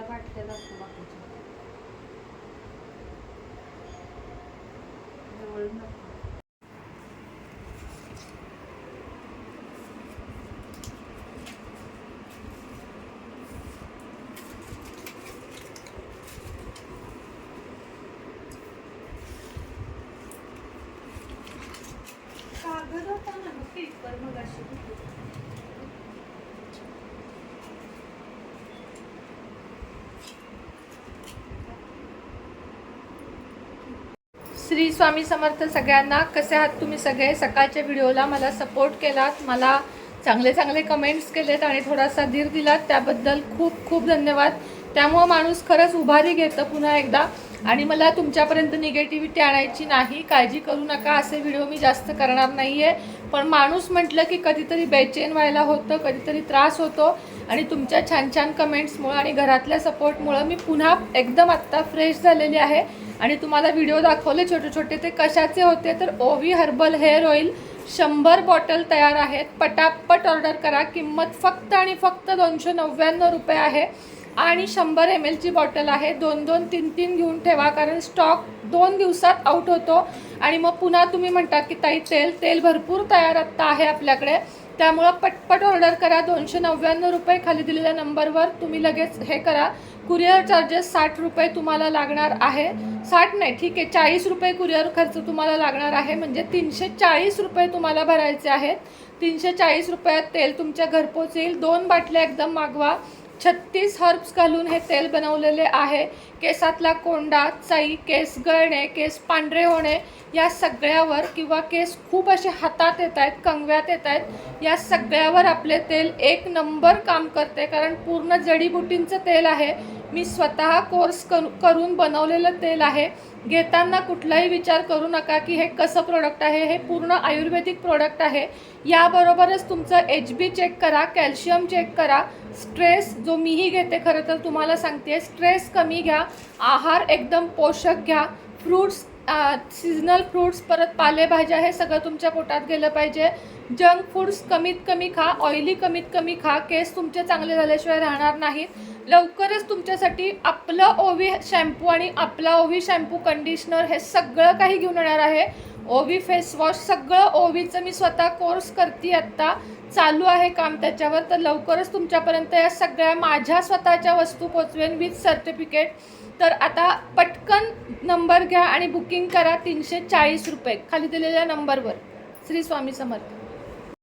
बाकीच्या दाखवू बाकीच्या जवळून दाखव. कागद होता ना गं पेपर मग अशी श्री स्वामी समर्थ सगळ्यांना. कसे आहात तुम्ही सगळे? सकाळच्या व्हिडिओला मला सपोर्ट केलात. मला चांगले चांगले कमेंट्स केलेत आणि थोडासा धीर दिलात. त्याबद्दल खूप खूप धन्यवाद. त्यामुळं माणूस खरंच उभारी घेतं पुन्हा एकदा. आणि मला तुमच्यापर्यंत निगेटिव्हिटी आणायची नाही. काळजी करू नका असे व्हिडिओ मी जास्त करणार नाही आहे पण माणूस म्हटलं की कधीतरी बेचैन व्हायला होतं कधीतरी त्रास होतो. आणि तुमच्या छान छान कमेंट्समुळं आणि घरातल्या सपोर्टमुळं मी पुन्हा एकदम आत्ता फ्रेश झालेली आहे. आणि तुम्हाला व्हिडिओ दाखवले छोटे छोटे ते कशाचे होते तर ओवी हर्बल हेअर ऑइल शंभर बॉटल तयार आहेत. पटापट ऑर्डर करा. किंमत फक्त आणि फक्त दोनशे नव्याण्णव रुपये आहे. आणि शंभर एम एलची बॉटल आहे. दोन दोन तीन तीन घेऊन ठेवा कारण स्टॉक दोन दिवसात आउट होतो. आणि मग पुन्हा तुम्ही म्हणता की ताई तेल तेल भरपूर तयार आत्ता आहे आपल्याकडे. त्यामुळं पटपट ऑर्डर करा. दोनशे नव्याण्णव रुपये खाली दिलेल्या नंबरवर तुम्ही लगेच हे करा. कुरिअर चार्जेस साठ रुपये तुम्हाला लागणार आहे. साठ नाही ठीक आहे चाळीस रुपये कुरिअर खर्च तुम्हाला लागणार आहे. म्हणजे तीनशे चाळीस रुपये तुम्हाला भरायचे आहेत. तीनशे चाळीस रुपयात तेल तुमच्या घरपोच येईल. दोन बाटल्या एकदम मागवा. छत्तीस हर्ब्स घालून हे तेल बनवलेले आहे. केसातला कोंडा चाई केस गळणे केस पांढरे होणे या सगळ्यावर किंवा केस खूप असे हातात येत आहेत कंगव्यात येत आहेत या सगळ्यावर आपले तेल एक नंबर काम करते. कारण पूर्ण जडीबुटींचं तेल आहे. मी स्वतः कोर्स करू करून बनवलेलं तेल आहे. घेताना कुठलाही विचार करू नका की हे कसं प्रोडक्ट आहे हे पूर्ण आयुर्वेदिक प्रोडक्ट आहे. याबरोबरच तुमचं एच बी चेक करा कॅल्शियम चेक करा. स्ट्रेस जो मीही घेते खरं तर तुम्हाला सांगते स्ट्रेस कमी घ्या. आहार एकदम पोषक घ्या. फ्रूट्स सीजनल फ्रूट्स परत पालेभाज्या हे सगळं तुमच्या पोटात गेलं पाहिजे. जंक फूड्स कमीत कमी खा ऑइली कमीत कमी खा. केस तुमचे चांगले झाल्याशिवाय राहणार नाहीत लवकरच तुमच्यासाठी आपलं ओवी शॅम्पू आणि आपला ओवी शॅम्पू कंडिशनर हे सगळं काही घेऊन येणार आहे. ओवी फेस वॉश सगळं ओवीचं मी स्वतः कोर्स करते आत्ता चालू आहे काम त्याच्यावर. तर लवकरच तुमच्यापर्यंत या सगळ्या माझ्या स्वतःच्या वस्तू पोचवेन विथ सर्टिफिकेट तर आता पटकन नंबर घ्या आणि बुकिंग करा तीनशे चाळीस रुपये. खाली दिलेल्या नंबरवर श्री स्वामी समर्थ.